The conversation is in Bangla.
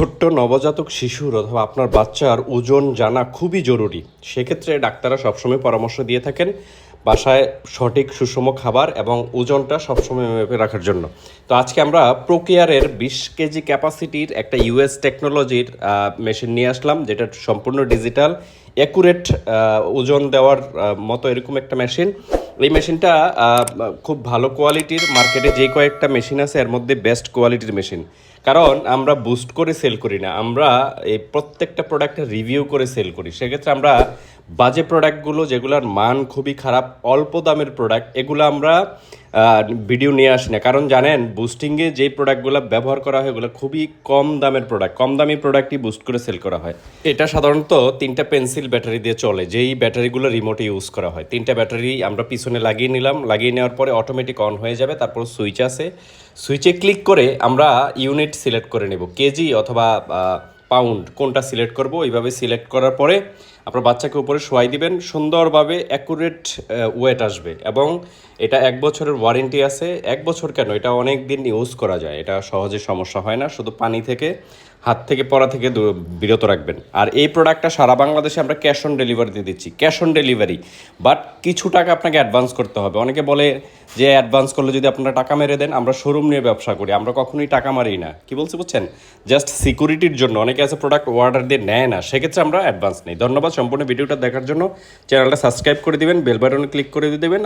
ছোট্ট নবজাতক শিশুর অথবা আপনার বাচ্চার ওজন জানা খুবই জরুরি। সেক্ষেত্রে ডাক্তাররা সবসময় পরামর্শ দিয়ে থাকেন বাসায় সঠিক সুষম খাবার এবং ওজনটা সবসময় মেপে রাখার জন্য। তো আজকে আমরা প্রোকেয়ারের বিশ কেজি ক্যাপাসিটির একটা ইউএস টেকনোলজির মেশিন নিয়ে আসলাম, যেটা সম্পূর্ণ ডিজিটাল, অ্যাকুরেট ওজন দেওয়ার মতো এরকম একটা মেশিন। এই মেশিনটা খুব ভালো কোয়ালিটির, মার্কেটে যে কয়েকটা মেশিন আছে, এর মধ্যে বেস্ট কোয়ালিটির মেশিন। কারণ আমরা বুস্ট করে সেল করি না, আমরা এই প্রত্যেকটা প্রোডাক্টের রিভিউ করে সেল করি। সেক্ষেত্রে আমরা বাজে প্রোডাক্টগুলো যেগুলোর মান খুবই খারাপ, অল্প দামের প্রোডাক্ট এগুলো আমরা ভিডিও নিয়ে আসি না। কারণ জানেন বুস্টিংয়ে যেই প্রোডাক্টগুলো ব্যবহার করা হয়, এগুলো খুবই কম দামের প্রোডাক্ট কম দামি প্রোডাক্টই বুস্ট করে সেল করা হয়। এটা সাধারণত তিনটা পেন্সিল ব্যাটারি দিয়ে চলে, যেই ব্যাটারিগুলো রিমোটে ইউজ করা হয়। তিনটা ব্যাটারি আমরা পিছনে লাগিয়ে নিলাম, লাগিয়ে নেওয়ার পরে অটোমেটিক অন হয়ে যাবে, তারপর সুইচ আছে সুইচে ক্লিক করে আমরা ইউনিট সিলেক্ট করে নেব। কেজি অথবা পাউন্ড কোনটা সিলেক্ট করব এইভাবে সিলেক্ট করার পরে আপনার বাচ্চাকে উপরে শোয়াই দিবেন। সুন্দরভাবে অ্যাকুরেট ওয়েট আসবে এবং এটা এক বছরের ওয়ারেন্টি আছে। এক বছর কেন? এটা অনেক দিন ইউজ করা যায়। এটা সহজে সমস্যা হয় না। শুধু পানি থেকে, হাত থেকে, পড়া থেকে বিরত রাখবেন। আর এই প্রোডাক্টটা সারা বাংলাদেশে আমরা ক্যাশ অন ডেলিভারি দিয়ে দিচ্ছি। ক্যাশ অন ডেলিভারি বাট কিছু টাকা আপনাকে অ্যাডভান্স করতে হবে। অনেকে বলে যে অ্যাডভান্স করলে যদি আপনারা টাকা মেরে দেন, আমরা শোরুম নিয়ে ব্যবসা করি। আমরা কখনোই টাকা মারি না। কি বলছি বুঝছেন? জাস্ট সিকিউরিটির জন্য। অনেকে আছে প্রোডাক্ট অর্ডার দিয়ে নেয় না। সেক্ষেত্রে আমরা অ্যাডভান্স নেই। ধন্যবাদ সম্পূর্ণ ভিডিওটা দেখার জন্য চ্যানেলটা সাবস্ক্রাইব করে দিবেন বেল বাটনে ক্লিক করে দেবেন